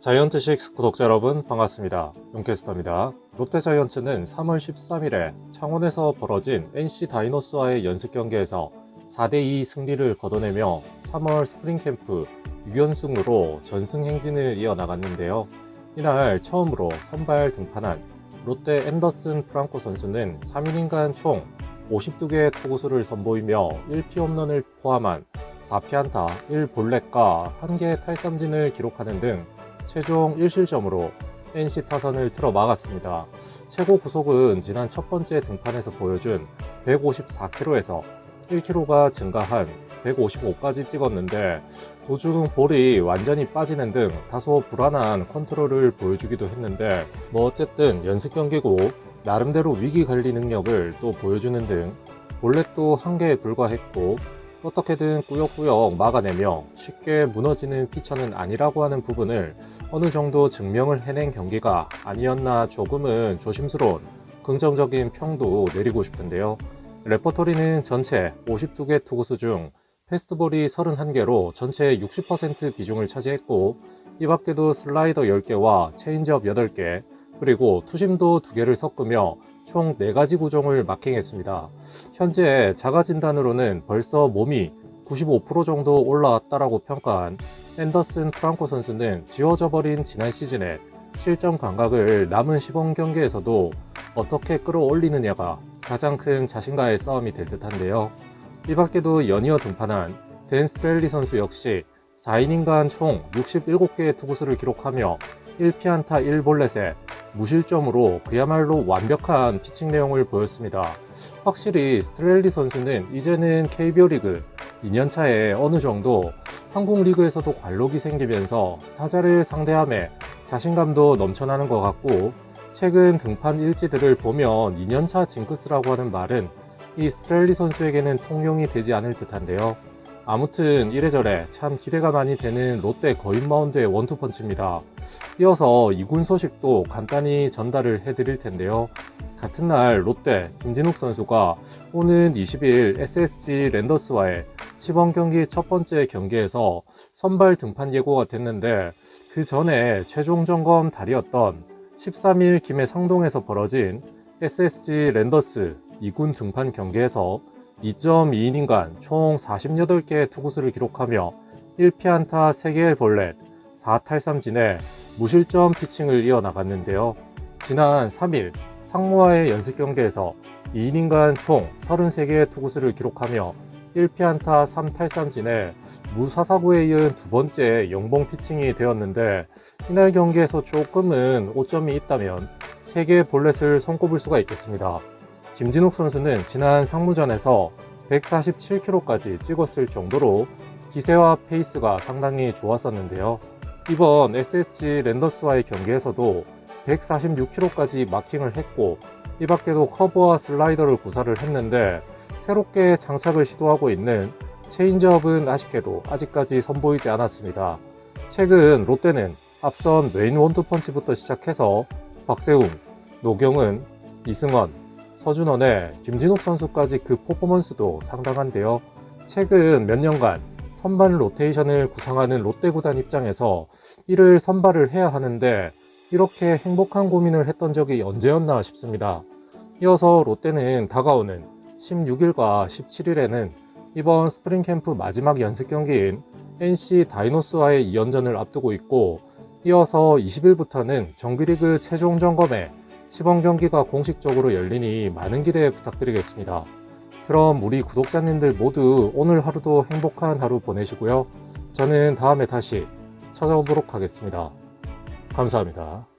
자이언트식스 구독자 여러분 반갑습니다. 용캐스터입니다. 롯데자이언츠는 3월 13일에 창원에서 벌어진 NC 다이노스와의 연습 경기에서 4대2 승리를 거둬내며 3월 스프링 캠프 6연승으로 전승 행진을 이어나갔는데요. 이날 처음으로 선발 등판한 롯데 앤더슨 프랑코 선수는 3이닝간 총 52개의 투구수를 선보이며 1피 홈런을 포함한 4피 안타 1볼넷과 1개의 탈삼진을 기록하는 등 최종 1실점으로 NC 타선을 틀어 막았습니다. 최고 구속은 지난 첫 번째 등판에서 보여준 154km에서 1km가 증가한 155까지 찍었는데 도중 볼이 완전히 빠지는 등 다소 불안한 컨트롤을 보여주기도 했는데 뭐 어쨌든 연습 경기고 나름대로 위기 관리 능력을 또 보여주는 등 볼넷도 한 개에 불과했고 어떻게든 꾸역꾸역 막아내며 쉽게 무너지는 피처는 아니라고 하는 부분을 어느 정도 증명을 해낸 경기가 아니었나 조금은 조심스러운 긍정적인 평도 내리고 싶은데요. 레퍼토리는 전체 52개 투구수 중 패스트볼이 31개로 전체 60% 비중을 차지했고 이 밖에도 슬라이더 10개와 체인지업 8개 그리고 투심도 2개를 섞으며 총 4가지 구종을 마킹했습니다. 현재 자가 진단으로는 벌써 몸이 95% 정도 올라왔다라고 평가한 앤더슨 프랑코 선수는 지워져 버린 지난 시즌에 실점 감각을 남은 시범 경기에서도 어떻게 끌어올리느냐가 가장 큰 자신과의 싸움이 될 듯한데요. 이 밖에도 연이어 등판한 댄 스트렐리 선수 역시 4이닝간 총 67개의 투구수를 기록하며 1피안타 1볼넷에 무실점으로 그야말로 완벽한 피칭 내용을 보였습니다. 확실히 스트렐리 선수는 이제는 KBO 리그 2년차에 어느 정도 한국 리그에서도 관록이 생기면서 타자를 상대함에 자신감도 넘쳐나는 것 같고 최근 등판 일지들을 보면 2년차 징크스라고 하는 말은 이 스트렐리 선수에게는 통용이 되지 않을 듯한데요. 아무튼 이래저래 참 기대가 많이 되는 롯데 거인 마운드의 원투펀치입니다. 이어서 2군 소식도 간단히 전달을 해드릴 텐데요. 같은 날 롯데 김진욱 선수가 오는 20일 SSG 랜더스와의 시범 경기 첫 번째 경기에서 선발 등판 예고가 됐는데 그 전에 최종 점검 달이었던 13일 김해 상동에서 벌어진 SSG 랜더스 2군 등판 경기에서 2.2이닝간 총 48개의 투구수를 기록하며 1피안타 3개의 볼넷, 4탈삼진에 무실점 피칭을 이어나갔는데요. 지난 3일 상무와의 연습 경기에서 2이닝간 총 33개의 투구수를 기록하며 1피안타 3탈삼진에 무사사구에 이은 두 번째 영봉 피칭이 되었는데 이날 경기에서 조금은 오점이 있다면 3개의 볼넷을 손꼽을 수가 있겠습니다. 김진욱 선수는 지난 상무전에서 147km까지 찍었을 정도로 기세와 페이스가 상당히 좋았었는데요. 이번 SSG 랜더스와의 경기에서도 146km까지 마킹을 했고 이 밖에도 커브와 슬라이더를 구사를 했는데 새롭게 장착을 시도하고 있는 체인지업은 아쉽게도 아직까지 선보이지 않았습니다. 최근 롯데는 앞선 메인 원투펀치부터 시작해서 박세웅, 노경은, 이승원, 서준원의 김진욱 선수까지 그 퍼포먼스도 상당한데요. 최근 몇 년간 선발 로테이션을 구상하는 롯데 구단 입장에서 이를 선발을 해야 하는데 이렇게 행복한 고민을 했던 적이 언제였나 싶습니다. 이어서 롯데는 다가오는 16일과 17일에는 이번 스프링 캠프 마지막 연습 경기인 NC 다이노스와의 2연전을 앞두고 있고 이어서 20일부터는 정규리그 최종 점검에 시범 경기가 공식적으로 열리니 많은 기대 부탁드리겠습니다. 그럼 우리 구독자님들 모두 오늘 하루도 행복한 하루 보내시고요. 저는 다음에 다시 찾아오도록 하겠습니다. 감사합니다.